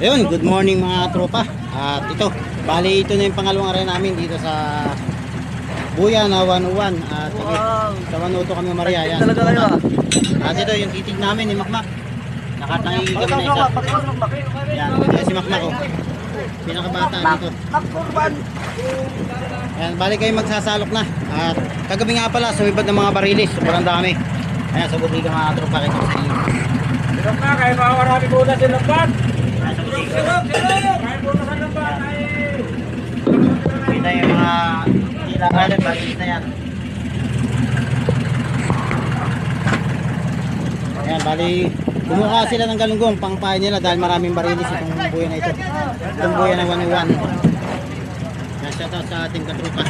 Ayun, good morning mga tropa. At ito, bali ito na yung pangalawang araw namin dito sa Buya na 101 at Wow. sa Wanuto kami Maria yan. Talaga kayo ah. At ito yung titig namin ni Makmak. Nakatangi kami na isa. Yan, yan si Makmak oh. Pinakabata dito. Makkurban. Ayan, bali kayo magsasalok na. At kagabi nga pala, sumibad ng mga barilis. Sobrang dami. Ayan, sa buti ka mga tropa kita sa iyo. Sino ka? Kaya mga marami butas din ng ng. Kita yung mga ilangalan, barilis na yan. Ayan, bali, kumuha sila ng galunggong pangpain nila dahil maraming barilis itong buya na ito. Itong buya na 101. Yan, shout out sa ating katrupa.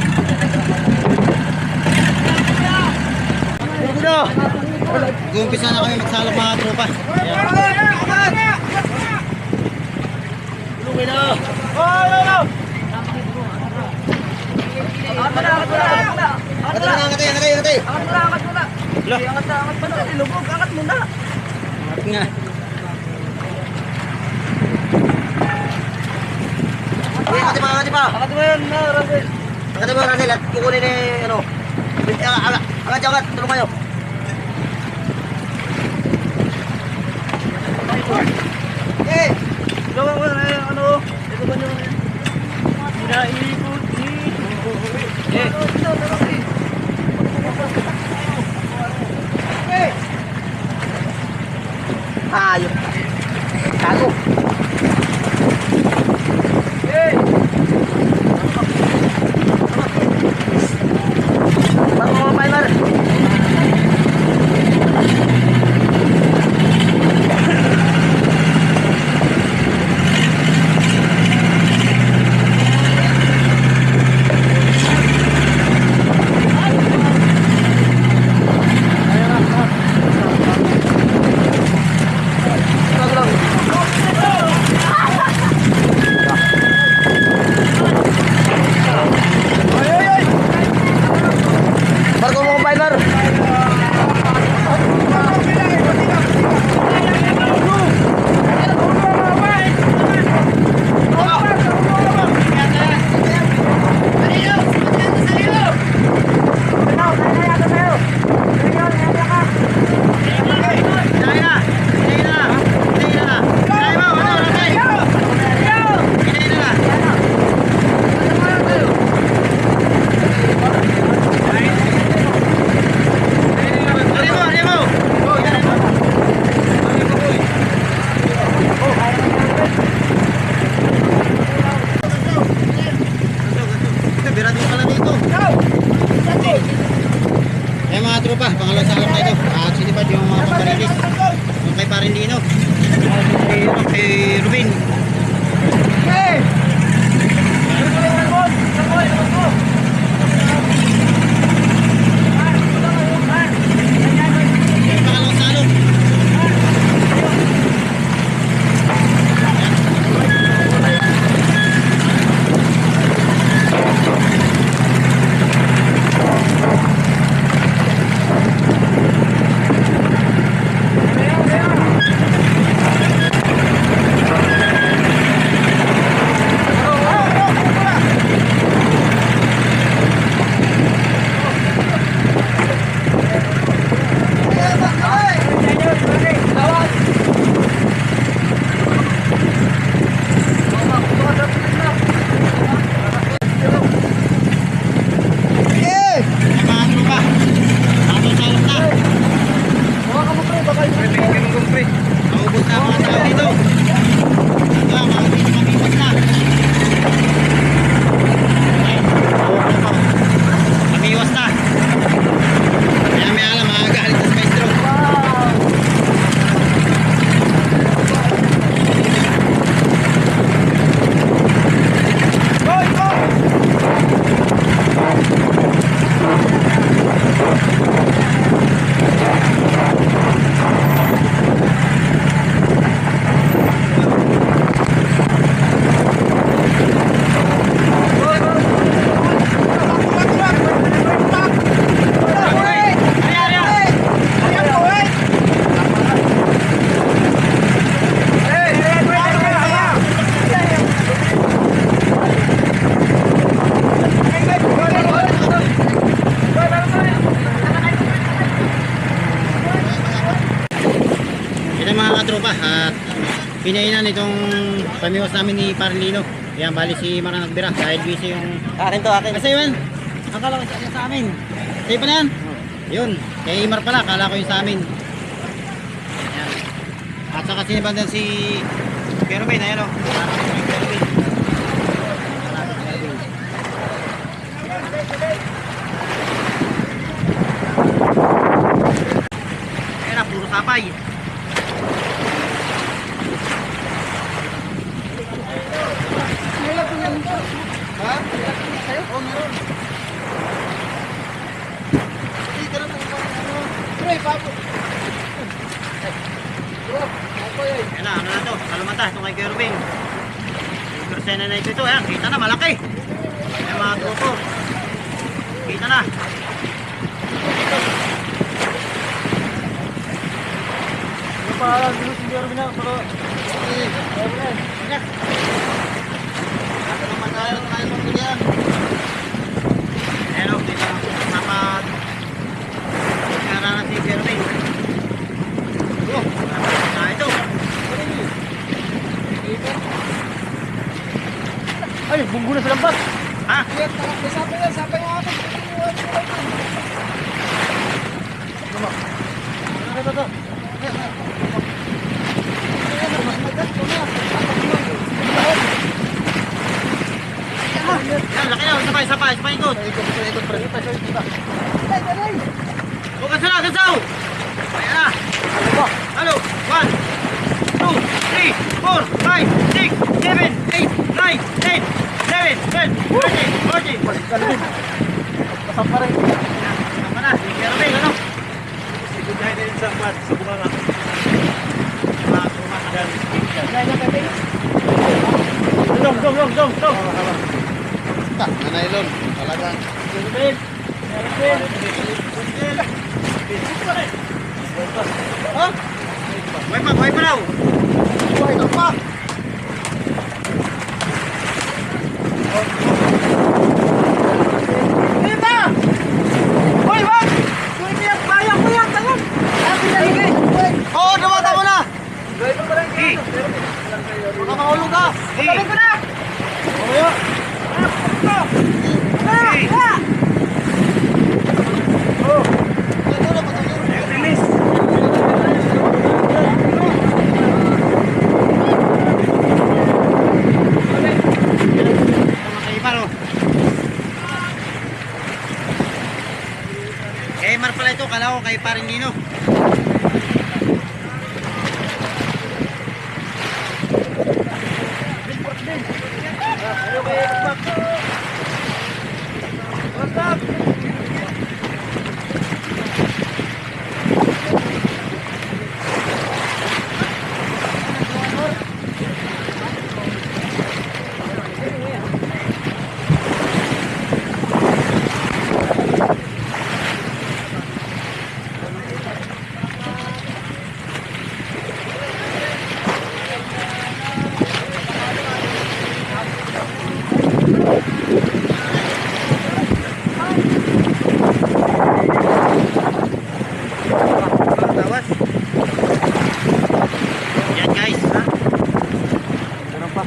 Gumpisa na kami magsalok mga tropa. Ayan. Angat mo na, angat mo na, mo na. Angat mo na, angat mo na. Angat na, angat mo na. Angat mo. Angat nga. Angat angat pa. Angat mo na, Rafael. Angat pa, Ranel. At kukunin ni, ano. Angat, angat, angat. Tulong kayo. Eh! Gawa mo na yung ano. Ito ba yung Inaikot ni. Eh! Ayun. Tago. nyo. Kay Rubin. Hey! Pinainan itong pamiwas namin ni Parlino. Yan, bali si Mara nagbira dahil busy yung... Akin to, akin. Kasi yun, akala ko sa, sa amin. Sa'yo pa na yan? Yun, kay Imar pala, akala ko yung sa amin. Yan. At saka sinibandan si Kerwin, ayan o. Kerwin. Ayan na, puro sapay. Ha? Oo, meron. Yan na, ano na to? Kalumata, ito kay Kerwin. Yung persena na ito, ito, ayan, kita na, malaki. Ayan mga grupo. Kita na. Ano pa alam, dito si Jeremy na, pero... Ayan o, dito ang sama Karana si Kerwin. Oh, na ito. Ay, bunggo na sa lampas! Ha? Ano to to? Yan, laki na, sabay, sabay, sabay ikot. Huwag ka sila, kasaw! Ayan na. Halo, 1, 2, 3, 4, 5, 6, 7, 8, 9, 10, 11, 12, 13, 14. Pasang pa rin. Tama na, si Kerwin, ano? Ikot na din sa mat, sa bunganga. Mga tumatakal. Dong, dong, dong, dong, dong! Nanaylon, talagang. Jeremy! Jeremy! Oh? Buhay pa, buhay pa daw. Buhay pa. Dito! Hoy, wag! Hoy, tiyak, bayang mo yan, tangan! Sabi na higay! Oo, dumata mo na. Gawin mo pa lang Eh. Baka maulog ka. Gawin ko na! Oyo. Ah! Ah! Oh! Release! Mga Imar, oh. Imar pala ito, kala ko kay paring Nino. What's up? Tawas. Yan guys, ha? Meron pa.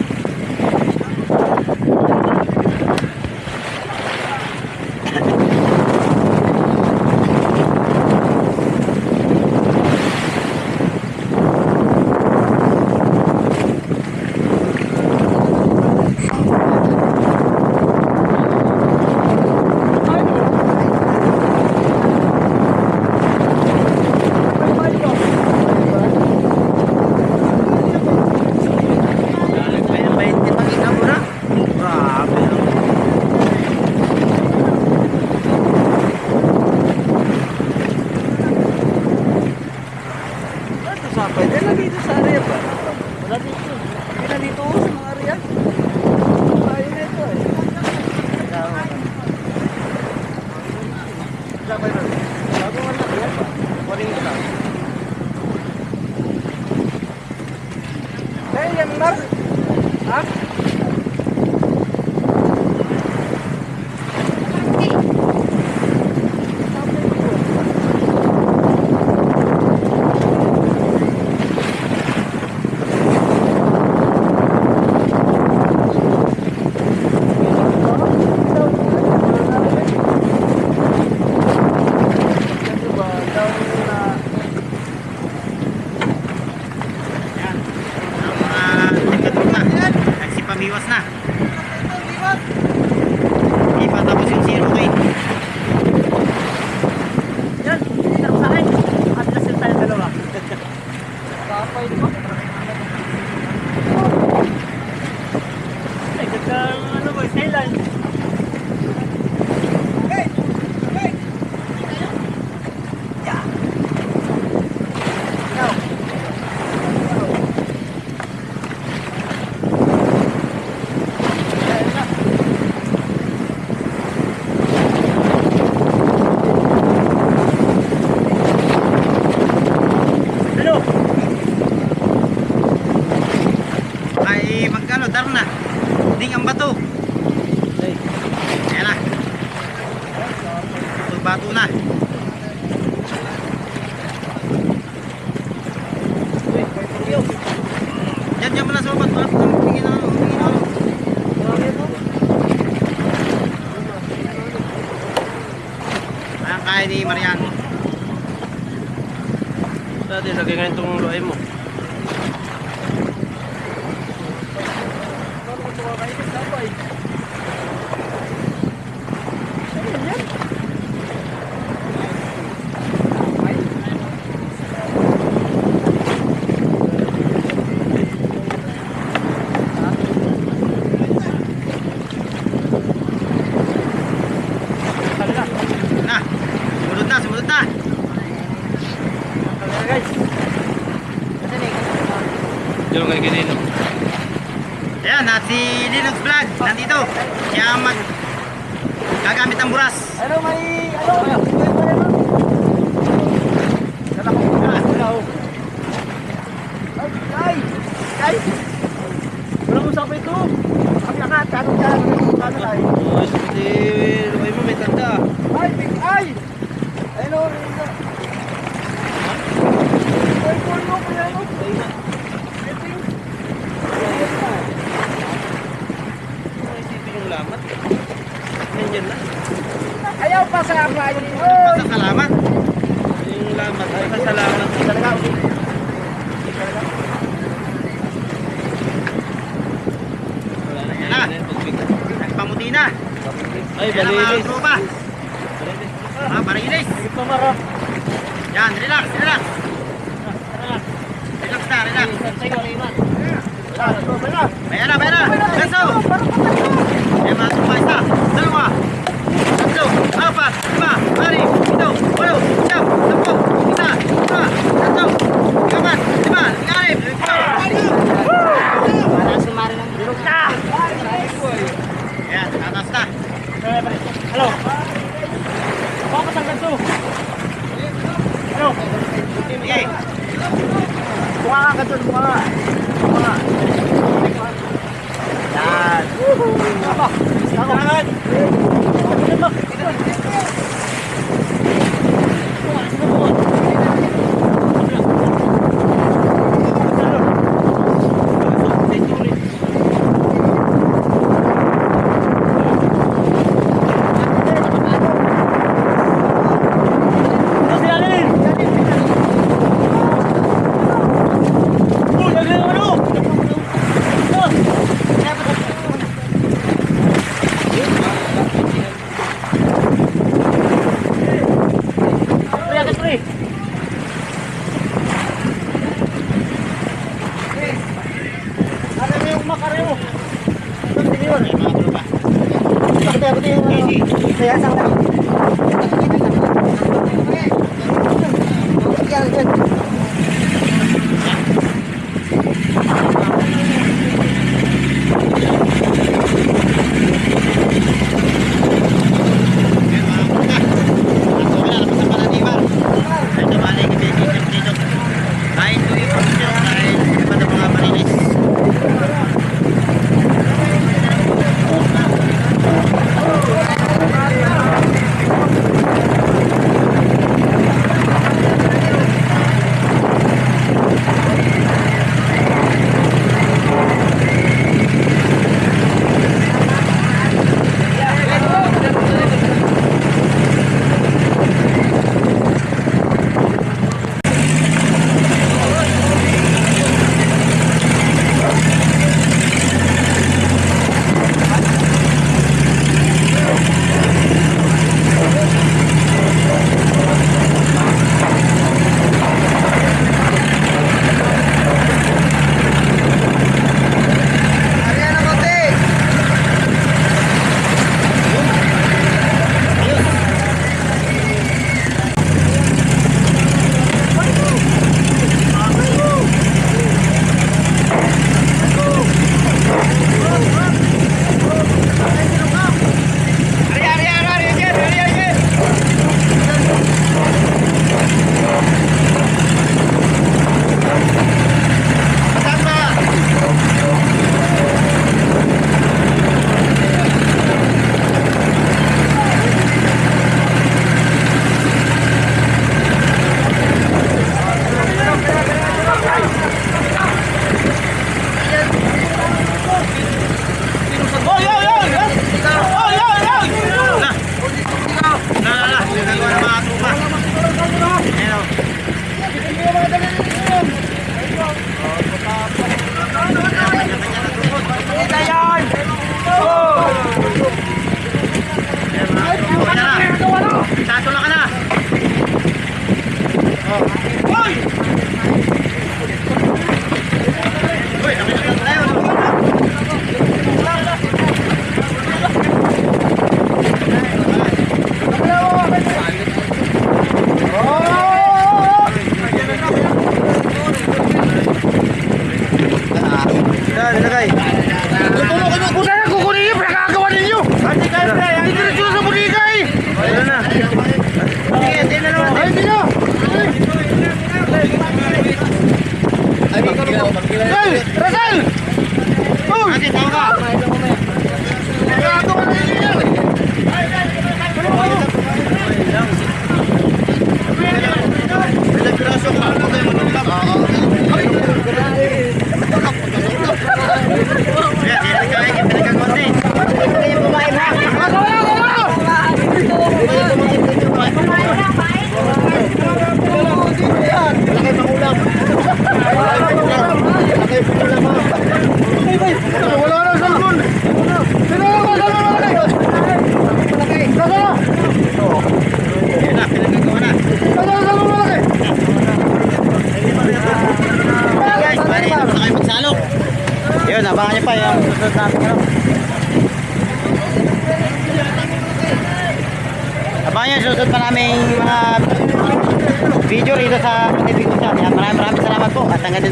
May 20 pakita mo na. Grabe. Ano sa akin? Eh, lagi dito sa area ba? Wala dito. Hindi na dito sa mga area. Ayaw na ito eh. Wala ba yun? Bago nga lang yan. Kunin ko lang. Eh, Andar na. Ding ang bato. Ay. Ayan na. Bato na. Uy, may pagyo. Yan, yan mo na sa babat. Tingin na. Tingin na. Ito. Ayan, kaya ni Marian. Dati, lagay nga itong luay mo. Na. Sumunod na, sumunod na. guys. Yung kay Kinino. Ayan, at si Linux Vlog. Nandito. Siya mag... Gagamit ng buras. Ano may ano? Ay! Ay! Wala mo sabi ito. Ang lakat, tanong dyan. Tanong ay. Oh, hindi, lumay mo may tanda. Ay! Big ay! Ayun o. Ay, kung ano kaya ano? Isipin yung lamat. Nandiyan na. Ayaw pa sa akin. Pasasalamat. Yung lamat, ay kasalamat. Talaga, Ayan na. Nagpamuti na. Ay, balilis. tropa. Mga barilis. Ito mara. Yan, relax, relax. Relax na, relax. Ayan na, ayan na. Go. Ayan mga tropa, isa, dalawa, tatlo, apat, lima, anim, pito, walo, siyam, sampo, isa, dua, tatlo, apat, lima, anim, pito. Ayan, tatas na. Hello. Bakit ang ganito? Hello. Sige. Bunga ka ganito. Bunga.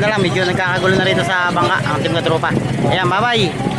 na lang medyo nagkakagulo na rito sa bangka ang team katropa ayan bye bye